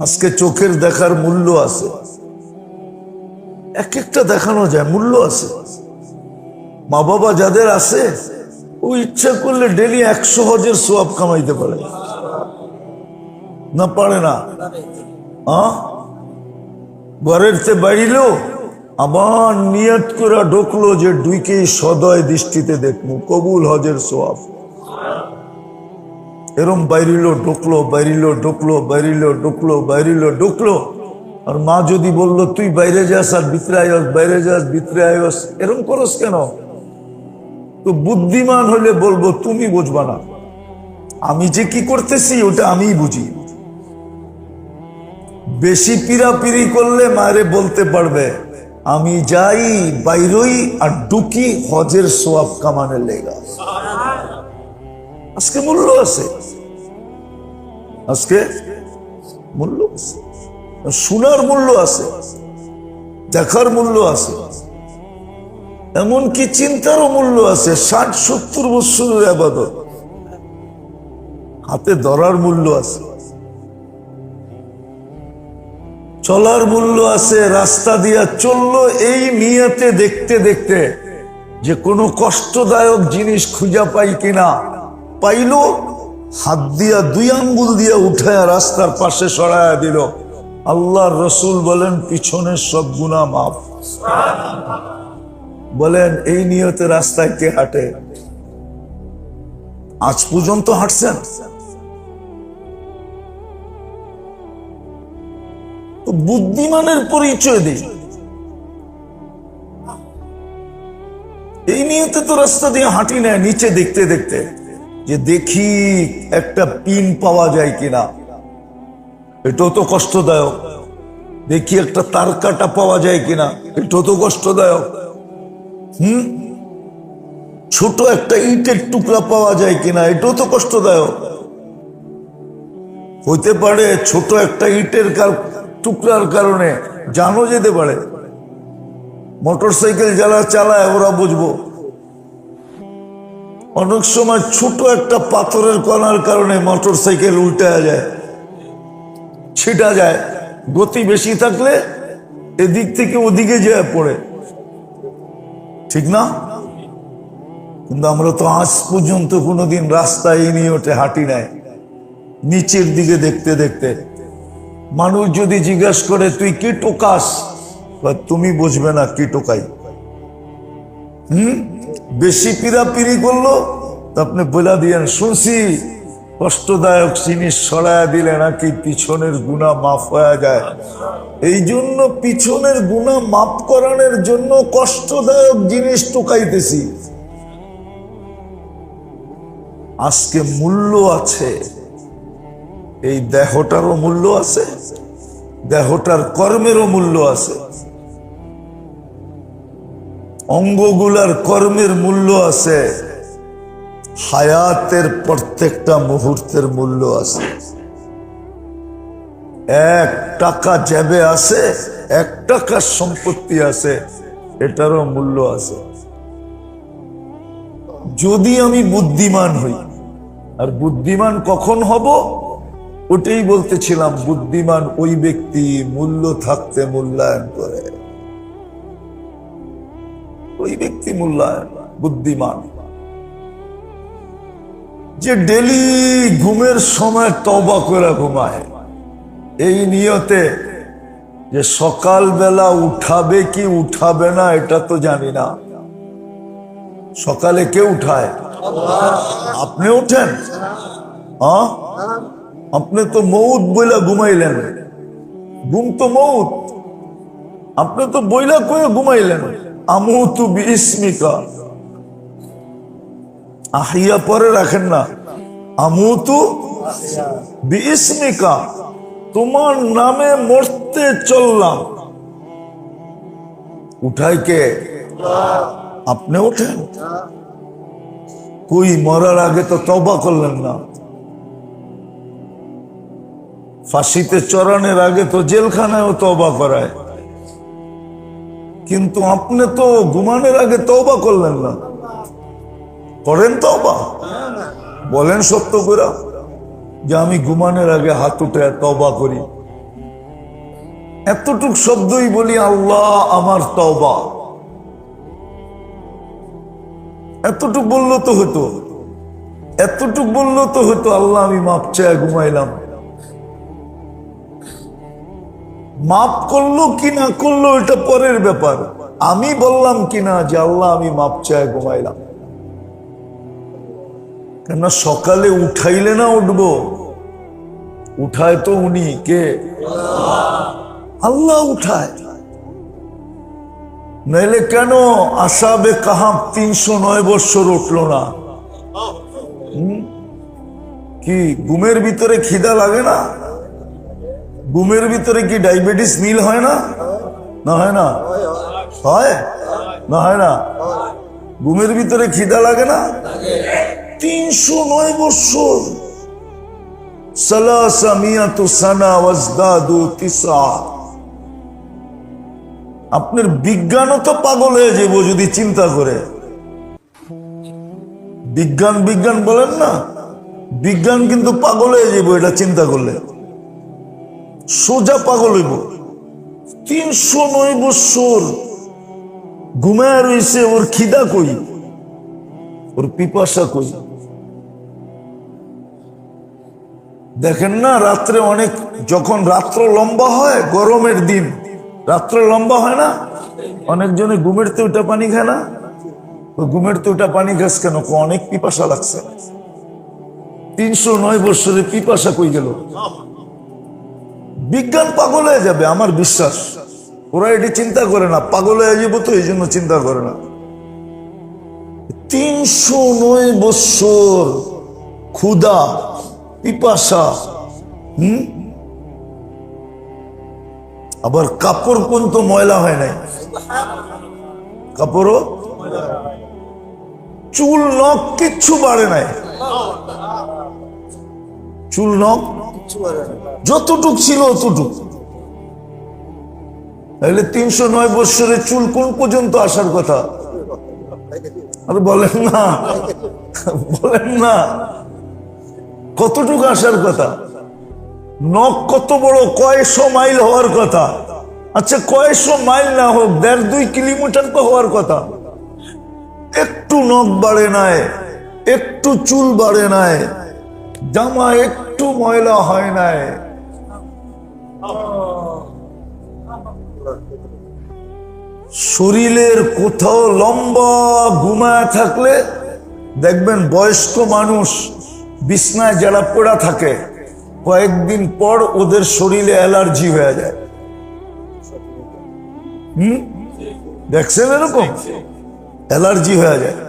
আজকে চোখের দেখার মূল্য আছে। এক একটা দেখানো যায়, মূল্য আছে। মা বাবা যাদের আছে, ও ইচ্ছা করলে ডেলি একশো হজের সোয়াব কামাইতে পারে। না পারে না। ঘরের তে বাড়িলো আবার নিয়ত করে ঢুকলো যে ডুইকে সদয় দৃষ্টিতে দেখব কবুল হজের সোয়াব। এরম বাইরিলো, ঢুকলো বাইরিলো ঢুকলো বাইরিলো ঢুকলো বাইরিলো, ঢুকলো। আর মা যদি বলল, তুই বাইরে যাস আর ভিতরে আয়স বাইরে যাস, ভিতরে আয়স এরম করস কেন? তো বুদ্ধিমান হলে বলব, তুমি বুঝবা না। আমি যে কি করতেছি, ওটা আমিই বুঝি। বেশি পিরাপিরি করলে মায়েরে বলতে পারবে, আমি যাই বাইরই আর ডুকি হজের সোয়াব কামানের লেগা। আজকে মূল্য আছে। আজকে মূল্য? শোনার মূল্য আছে, দেখার মূল্য আছে, এমনকি চিন্তারও মূল্য আছে, ষাট, সত্তর বৎসরের আবাদত। হাতে ধরার মূল্য আছে, চলার মূল্য আছে, রাস্তা দিয়া চলল এই নিয়তে দেখতে দেখতে, যে কোনো কষ্টদায়ক জিনিস খুঁজা পাই কিনা, পাইলো হাত দিয়া দুই আঙ্গুল দিয়া উঠায় রাস্তার পাশে সরায়া দিল। আল্লাহর রসুল বলেন, পিছনের সব গুণা মাফ। বলেন, এই নিয়তে রাস্তায় কে হাঁটে? আজ পর্যন্ত হাঁটছেন? বুদ্ধিমানের পরিচয় দিই। এই নিয়েতে তো রাস্তা দিয়ে হাঁটি নেয় নিচে দেখতে দেখতে। যে দেখি একটা পিন পাওয়া যায় কিনা। এটাও তো কষ্টদায়ক। দেখি একটা তার কাটা পাওয়া যায় কিনা, এটাও তো কষ্টদায়ক। হুম? ছোট একটা ইটের টুকরা পাওয়া যায় কিনা, এটাও তো কষ্টদায়ক। হইতে পারে ছোট একটা ইটের কার- টুকরার কারণে, জানো যেতে পারে। মোটর সাইকেল যারা চালায়, ওরা বুঝব। অনেক সময় ছোট একটা পাথরের কণার কারণে মোটর সাইকেল উল্টে যায়, ছিটা যায়। গতি বেশি থাকলে এদিক থেকে ওদিকে যায় পড়ে। ঠিক না? কিন্তু আমরা তো আজ পর্যন্ত কোনোদিন রাস্তায় নিয়ে ওঠে, হাঁটি নাই। নিচের দিকে দেখতে দেখতে। মানুষ যদি জিজ্ঞাসা করে, তুই কি টোকাস? তুমি বুঝবে না কি টোকাই। হুম? বেশি পিরাপিরি করল, তো আপনি বলে দিয়েন, শুনছি কষ্টদায়ক জিনিস সরায়া দিলে নাকি পিছনের গুণা মাফ হয়ে যায়। এই জন্য পিছনের গুণা মাফ করানোর জন্য কষ্টদায়ক জিনিস টোকাইতেছি। আজকে মূল্য আছে, এই দেহটারও মূল্য আছে, দেহটার কর্মেরও মূল্য আছে। অঙ্গগুলার কর্মের মূল্য আছে। হায়াতের প্রত্যেকটা মুহূর্তের মূল্য আছে। এক টাকা জ্যাবে আছে, এক টাকার সম্পত্তি আছে, এটারও মূল্য আছে। যদি আমি বুদ্ধিমান হই, আর বুদ্ধিমান কখন হব? ওটাই বলতেছিলাম, বুদ্ধিমান ওই ব্যক্তি মূল্য থাকতে মূল্যায়ন করে। ওই ব্যক্তি মূল্যায়ন বুদ্ধিমান। যে ডেলি ঘুমের সময় তবা করে ঘুমায়, এই নিয়তে যে সকালবেলা উঠাবে কি উঠাবে না, এটা তো জানি না। সকালে কে উঠায়? আপনি উঠেন। আপনি তো মৌত বইলা ঘুমাইলেন। ঘুম তো মৌত। আপনি তো বইলা কয়ে ঘুমাইলেন। আমুতু বিস্মিকা আহিয়া পরে রাখেন না। আমুতু বিস্মিকা তোমার নামে মরতে চললাম। উঠাই কে? আপনি ওঠেন কই মরার আগে তো তবা করলেন না। ফাঁসিতে চড়ানোর আগে তো জেলখানায়ও তবা করায়। কিন্তু আপনি তো ঘুমানোর আগে তওবা করলেন না। করেন তওবা। বলেন সত্য করে যে আমি ঘুমানোর আগে হাত উঠে তবা করি। এতটুক শব্দই বলি, আল্লাহ, আমার তওবা। এতটুক বলল তো হতো। এতটুক বলল তো হতো, আল্লাহ, আমি মাপ চায় ঘুমাইলাম। মাপ করল কি না করল এটা পরের ব্যাপার। আমি বললাম কিনা যে আল্লাহ, আমি মাপ চায় ঘুমাইলাম। কেন সকালে উঠাইলে না উঠবো। উঠায় তো উনি, কে? আল্লাহ উঠায়। নইলে কেন আসাবে কাহাম তিনশো নয় বৎসর উঠল না? কি, ঘুমের ভিতরে খিদা লাগে না? ঘুমের ভিতরে কি ডায়াবেটিস মিল হয় না? না হয় না? হয়? না হয় না? ঘুমের ভিতরে খিদা লাগে না? তিনশো নয় বৎসর। আপনার বিজ্ঞানও তো পাগল হয়ে যাব যদি চিন্তা করে। বিজ্ঞান বিজ্ঞান বলেন না? বিজ্ঞান কিন্তু পাগল হয়ে যাব এটা চিন্তা করলে। সোজা পাগল হইব। তিনশো নয় বৎসর ঘুমায় রয়েছে ওর খিদা কই? ওর পিপাসা কই? দেখেন না, রাত্রে অনেক, যখন রাত্র লম্বা হয়, গরমের দিন, রাত্র লম্বা হয় না? অনেকজনে ঘুমের তো ওটা পানি খায় না? ঘুমের তো ওটা পানি খাস কেন? অনেক পিপাসা লাগছে। তিনশো নয় বৎসরে পিপাসা কই গেল? বিজ্ঞান পাগল হয়ে যাবে, আমার বিশ্বাস। ওরা এটি চিন্তা করে না, পাগল হয়ে যাব তো, এই জন্য চিন্তা করে না। তিনশো নয় বৎসর ক্ষুদা পিপাসা, হুম? আবার কাপড় কোন তো ময়লা হয় নাই। কাপড়ও? চুল নখ কিচ্ছু বাড়ে নাই। চুল নখ? যতটুক ছিল অতটুক। তাহলে তিনশো নয় বৎসরের চুল কোন পর্যন্ত আসার কথা? আর বলেন না। বলেন না। কতটুকু আসার কথা? নখ কত বড়, কয়শো মাইল হওয়ার কথা? আচ্ছা কয়শো মাইল না হোক, দেড় দুই কিলোমিটার তো হওয়ার কথা। একটু নখ বাড়ে নাই, একটু চুল বাড়ে নাই জামা একটু ময়লা হয় নাই। শরীরের কোথাও লম্বা ঘুমায় থাকলে দেখবেন বয়স্ক মানুষ বিছনায় যারা পড়া থাকে, কয়েকদিন পর ওদের শরীরে অ্যালার্জি হয়ে যায়। হুম? দেখছেন এরকম? অ্যালার্জি হয়ে যায়।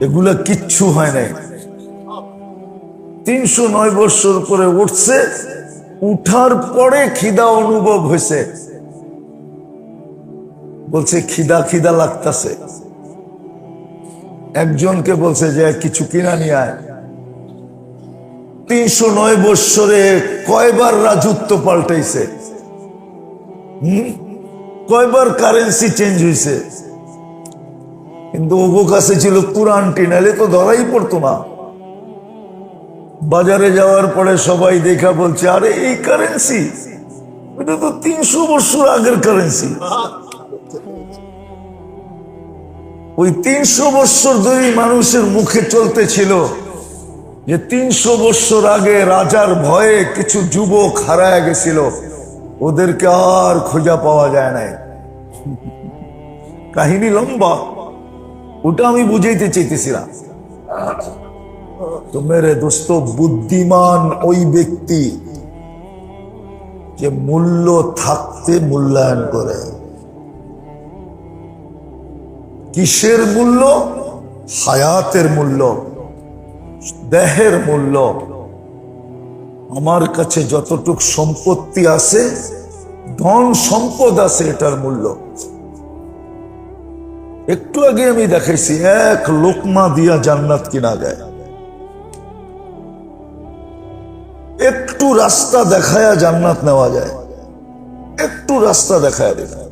এগুলা কিচ্ছু হয় নাই। তিনশো নয় বৎসর করে উঠছে, উঠার পরে খিদা অনুভব হয়েছে। বলছে, খিদা খিদা লাগতাছে। একজনকে বলছে যে, কিছু কিনা নিয়ে আয়। তিনশো নয় বৎসরে কয়বার রাজত্ব পাল্টাইছে। কয়বার কারেন্সি চেঞ্জ হয়েছে কিন্তু ওগো কাছে ছিল পুরানটি নাহলে তো ধরাই পড়তো না। বাজারে যাওয়ার পরে সবাই দেখা বলছে, আরে, এই কারেন্সি এটা তো তিনশো বছর আগের কারেন্সি ওই তিনশো বৎসর ধরে মানুষের মুখে চলতে ছিল যে তিনশো বৎসর আগে রাজার ভয়ে কিছু যুবক হারায় গেছিল। ওদেরকে আর খোঁজা পাওয়া যায় নাই। কাহিনী লম্বা। ওটা আমি বুঝাইতে চাইতেছিলাম। তো মেরে দোস্ত, বুদ্ধিমান ওই ব্যক্তি যে মূল্য থাকতে মূল্যায়ন করে। কিসের মূল্য? হায়াতের মূল্য, দেহের মূল্য। আমার কাছে যতটুক সম্পত্তি আছে, ধন সম্পদ আছে, এটার মূল্য। একটু আগে আমি দেখাইছি, এক লোকমা দিয়া জান্নাত কিনা যায়। একটু রাস্তা দেখায়া জান্নাত নেওয়া যায়। একটু রাস্তা দেখায় দেখা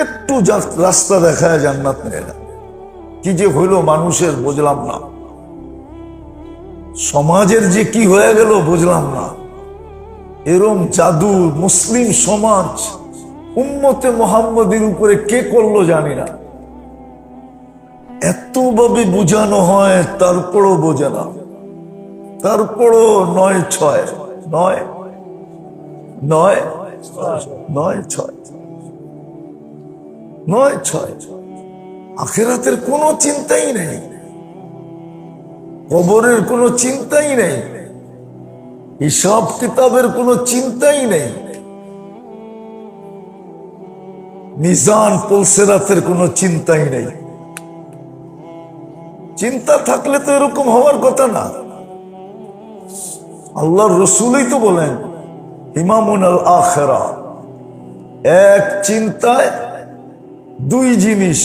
একটু রাস্তা দেখায় জান্নাত নেয় না। কি যে হইল মানুষের বুঝলাম না। সমাজের যে কি হয়ে গেল বুঝলাম না। এরম জাদু মুসলিম সমাজ উম্মতে মোহাম্মদের উপরে কে করল জানি না। এতভাবে বোঝানো হয়, তারপরও বোঝে না। তারপরও নয় ছয়, নয় নয় নয় ছয় নয় ছয়। আখেরাতের কোনো চিন্তাই নেই। কবরের কোনো চিন্তাই নেই। হিসাব কিতাবের কোনো চিন্তাই নেই। মিজান পলসেরাতের কোনো চিন্তাই নেই। চিন্তা থাকলে তো এরকম হওয়ার কথা না। আল্লাহর রসুলই তো বলেন, ইমামুন আল আখেরা। এক চিন্তায় দুই জিনিস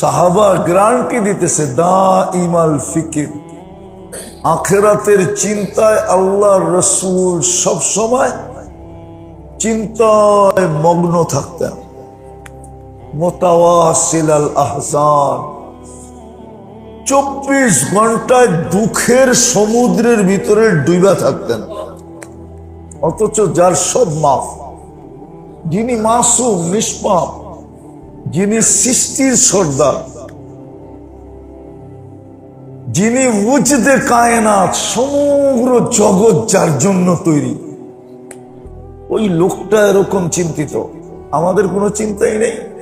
সাহাবা গ্রান্টি দিতেছে, দা ইমাল ফিকির। আখেরাতের চিন্তায় আল্লাহর রসুল সব সময় চিন্তায় মগ্ন থাকতেন। মোতাওয়াসিল আল আহসান। চব্বিশ ঘন্টায় দুঃখের সমুদ্রের ভিতরে ডুবা থাকতেন। অথচ যার সব মাফ। যিনি মাসুম, নিষ্পাপ, যিনি সৃষ্টির সর্দার, যিনি উজদে কায়নাত, সমগ্র জগৎ যার জন্য তৈরি। ওই লোকটা এরকম চিন্তিত। আমাদের কোনো চিন্তাই নেই।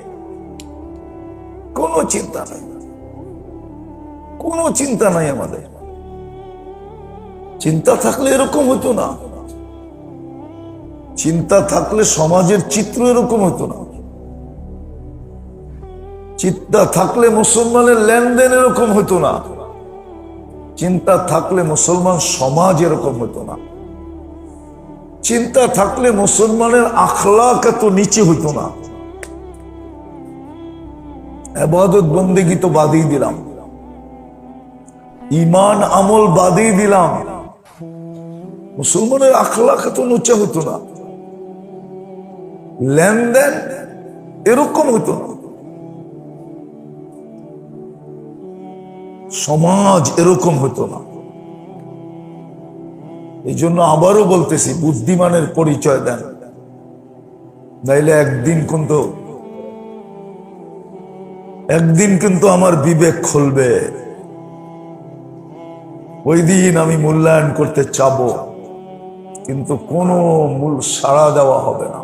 কোনো চিন্তা নাই। কোনো চিন্তা নাই আমাদের। চিন্তা থাকলে এরকম হতো না। চিন্তা থাকলে সমাজের চিত্র এরকম হতো না। চিন্তা থাকলে মুসলমানের লেনদেন এরকম হতো না। চিন্তা থাকলে মুসলমান সমাজ এরকম হতো না। চিন্তা থাকলে মুসলমানের আখলাক এত নিচে হতো না। আবাদত বন্দেগি তো বাদই দিলাম। ইমান আমল বাদই দিলাম। মুসলমানের আখলাক এত উঁচা হতো না। লেনদেন এরকম হতো না। সমাজ এরকম হতো না। এই জন্য আবারও বলতেছি, বুদ্ধিমানের পরিচয় দেন। নাইলে একদিন কিন্তু একদিন কিন্তু আমার বিবেক খুলবে। ওই দিন আমি মূল্যায়ন করতে চাব, কিন্তু কোনো মূল সাড়া দেওয়া হবে না।